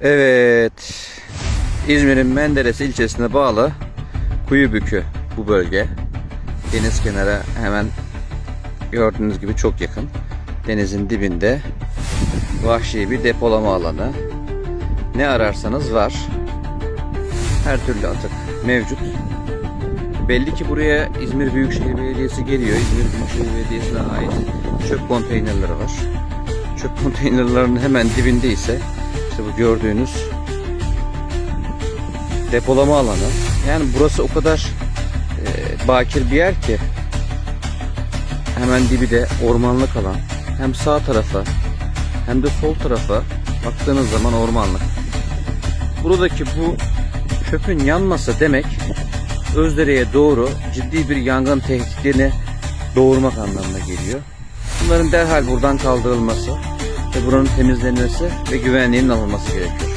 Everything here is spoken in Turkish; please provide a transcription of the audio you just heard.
Evet. İzmir'in Menderes ilçesine bağlı Kuyubükü bu bölge. Deniz kenara hemen gördüğünüz gibi çok yakın. Denizin dibinde vahşi bir depolama alanı. Ne ararsanız var. Her türlü atık mevcut. Belli ki buraya İzmir Büyükşehir Belediyesi geliyor. İzmir Büyükşehir Belediyesi'ne ait çöp konteynerleri var. Çöp konteynerlarının hemen dibinde ise işte bu gördüğünüz depolama alanı. Yani burası o kadar e, bakir bir yer ki hemen dibi de ormanlık alan. Hem sağ tarafa hem de sol tarafa baktığınız zaman ormanlık. Buradaki bu çöpün yanması demek Özdere'ye doğru ciddi bir yangın tehditlerini doğurmak anlamına geliyor. Bunların derhal buradan kaldırılması ve buranın temizlenmesi ve güvenliğinin alınması gerekiyor.